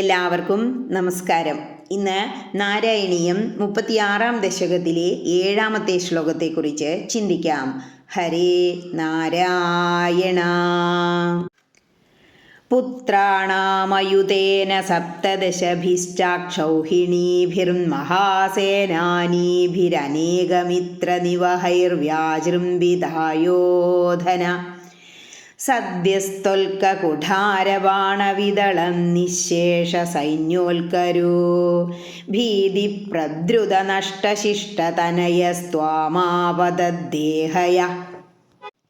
എല്ലാവർക്കും നമസ്കാരം. ഇന്ന് നാരായണീയം മുപ്പത്തിയാറാം ദശകത്തിലെ ഏഴാമത്തെ ശ്ലോകത്തെക്കുറിച്ച് ചിന്തിക്കാം. ഹരേ നാരായണ. പുത്രാണാമയുതേന സപ്തദശഭിശ്ചാക്ഷൗഹിണീഭിർമഹാസേനാനീഭിരനേകമിത്രനിവഹൈർവ്യാജൃംഭിതായോധന സദ്യസ്ത്വൽക്കുഠാരബാണവിദളം നിശേഷ സൈന്യോൽക്കരോ. ഭീതിപ്രദ്രുതനഷ്ടശിഷ്ടതനയസ്ത്വാമാവതദ്ദേഹയ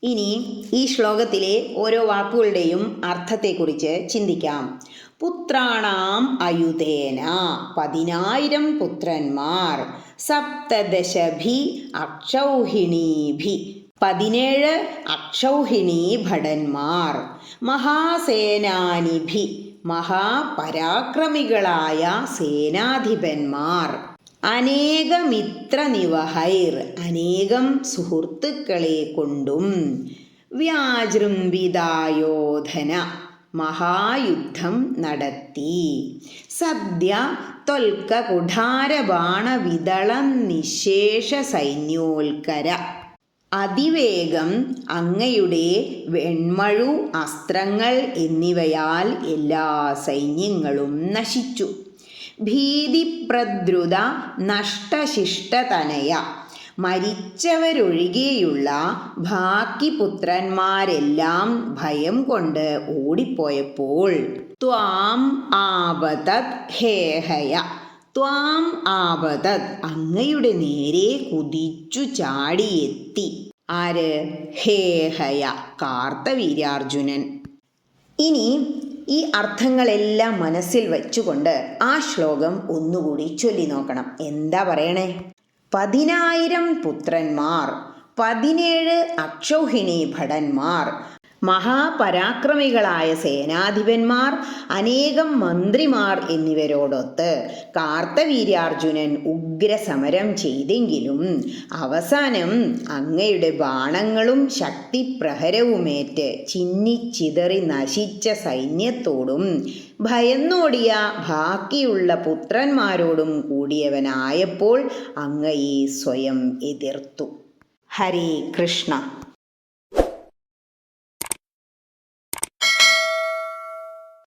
ഇനി ഈ ശ്ലോകത്തിലെ ഓരോ വാക്കുകളുടെയും അർത്ഥത്തെക്കുറിച്ച് ചിന്തിക്കാം. പുത്രാണാം അയുതേന പതിനായിരം പുത്രന്മാർ സപ്തദശഭി അക്ഷൗഹിണീഭി പതിനേഴ് അക്ഷൗഹിണി ഭടന്മാർ. മഹാസേനാനിഭി മഹാപരാക്രമികളായ സേനാധിപന്മാർ. അനേകമിത്രനിവഹൈർ അനേകം സുഹൃത്തുക്കളെ കൊണ്ടും വ്യാജൃംബിതായോധന മഹായുദ്ധം നടത്തി. സദ്യ കുഠാരബാണവിതളം നിശേഷ സൈന്യോൽക്കര അതിവേഗം അങ്ങയുടെ വെൺമഴു അസ്ത്രങ്ങൾ എന്നിവയാൽ എല്ലാ സൈന്യങ്ങളും നശിച്ചു. ഭീതിപ്രദ്രുത നഷ്ടശിഷ്ടതനയ മരിച്ചവരൊഴികെയുള്ള ബാക്കി പുത്രന്മാരെല്ലാം ഭയം കൊണ്ട് ഓടിപ്പോയപ്പോൾ ത്വാം ആപതത് ഹേഹയ. ത്വാം ആപതത് അങ്ങയുടെ നേരെ കുതിച്ചു ചാടിയെത്തി. ആര്? ഹേഹയ കാർത്തവീര്യാർജുനൻ. ഇനി ഈ അർത്ഥങ്ങളെല്ലാം മനസ്സിൽ വെച്ചുകൊണ്ട് ആ ശ്ലോകം ഒന്നുകൂടി ചൊല്ലി നോക്കണം. എന്താ പറയണേ? പതിനായിരം പുത്രന്മാർ പതിനേഴ് അക്ഷൗഹിണി ഭടന്മാർ മഹാപരാക്രമികളായ സേനാധിപന്മാർ അനേകം മന്ത്രിമാർ എന്നിവരോടൊത്ത് കാർത്തവീര്യാർജുനൻ ഉഗ്രസമരം ചെയ്തെങ്കിലും അവസാനം അങ്ങയുടെ ബാണങ്ങളും ശക്തിപ്രഹരവുമേറ്റ് ചിന്നിച്ചിതറി നശിച്ച സൈന്യത്തോടും ഭയന്നോടിയ ബാക്കിയുള്ള പുത്രന്മാരോടും കൂടിയവനായപ്പോൾ അങ്ങയെ സ്വയം എതിർത്തു. ഹരേ കൃഷ്ണ.